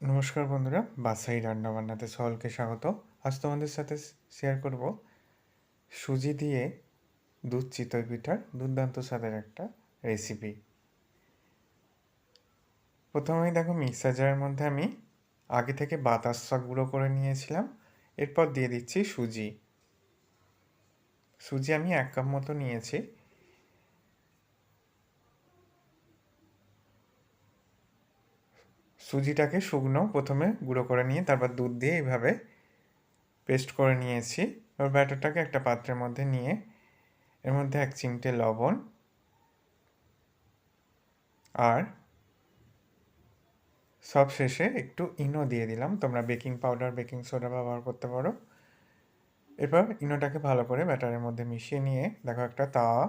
নমস্কার বন্ধুরা বাসাই রান্নাবান্নাতে সকলকে স্বাগত। আজ তোমাদের সাথে শেয়ার করব সুজি দিয়ে দুধ চিতই পিঠার দুর্দান্ত স্বাদের একটা রেসিপি প্রথমেই দেখো মিক্সার জারের মধ্যে আমি আগে থেকে বাতাস গুঁড়ো করে নিয়েছিলাম, এরপর দিয়ে দিচ্ছি সুজি। সুজি আমি এক কাপ মতো নিয়েছি। সুজিটাকে শুকনো প্রথমে গুঁড়ো করে নিয়ে তারপর দুধ দিয়ে এইভাবে পেস্ট করে নিয়েছি। এবার ব্যাটারটাকে একটা পাত্রের মধ্যে নিয়ে এর মধ্যে এক চিমটে লবণ আর সব শেষে একটু ইনো দিয়ে দিলাম। তোমরা বেকিং পাউডার, বেকিং সোডা ব্যবহার করতে পারো। এবার ইনোটাকে ভালো করে ব্যাটারের মধ্যে মিশিয়ে নিয়ে দেখো একটা তাওয়া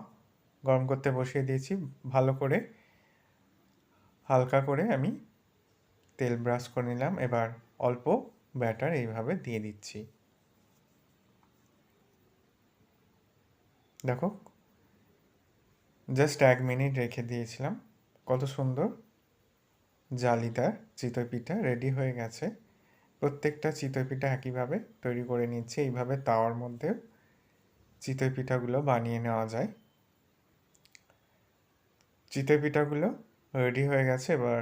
গরম করতে বসিয়ে দিয়েছি। ভালো করে, হালকা করে আমি তেল ব্রাশ করে নিলাম। এবার অল্প ব্যাটার এইভাবে দিয়ে দিচ্ছি। দেখো জাস্ট এক মিনিট রেখে দিয়েছিলাম। কত সুন্দর জালিদার চিতই পিঠা রেডি হয়ে গেছে। প্রত্যেকটা চিতই পিঠা একইভাবে তৈরি করে নিচ্ছি। এইভাবে তাওয়ার মধ্যে চিতই পিঠাগুলো বানিয়ে নেওয়া যায়। চিতই পিঠাগুলো রেডি হয়ে গেছে। এবার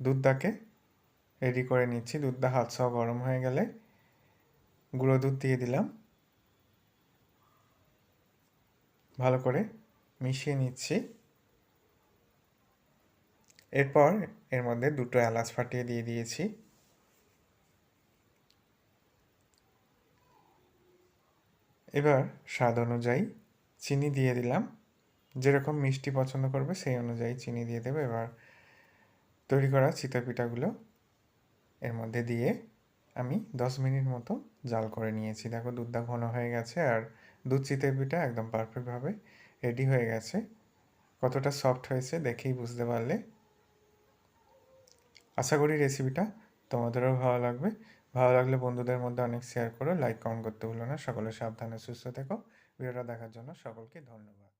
দুধটাকে রেডি করে নিচ্ছি। দুধটা হাত সহ গরম হয়ে গেলে গুঁড়ো দুধ দিয়ে দিলাম। ভালো করে মিশিয়ে নিচ্ছি। এরপর এর মধ্যে দুটো এলাচ ফাটিয়ে দিয়ে দিয়েছি। এবার স্বাদ অনুযায়ী চিনি দিয়ে দিলাম। যেরকম মিষ্টি পছন্দ করবে সেই অনুযায়ী চিনি দিয়ে দেবে। এবার তৈরি করা চিতা পিঠাগুলো এর মধ্যে দিয়ে আমি দশ মিনিট মতো জাল করে নিয়েছি। দেখো দুধটা ঘন হয়ে গেছে আর দুধ চিতের পিঠা একদম পারফেক্টভাবে রেডি হয়ে গেছে। কতটা সফট হয়েছে দেখেই বুঝতে পারলে। আশা করি রেসিপিটা তোমাদেরও ভালো লাগবে। ভালো লাগলে বন্ধুদের মধ্যে অনেক শেয়ার করো লাইক কমেন্ট করতে ভুলো না। সকলে সাবধানে, সুস্থ থেকো। ভিডিওটা দেখার জন্য সকলকে ধন্যবাদ।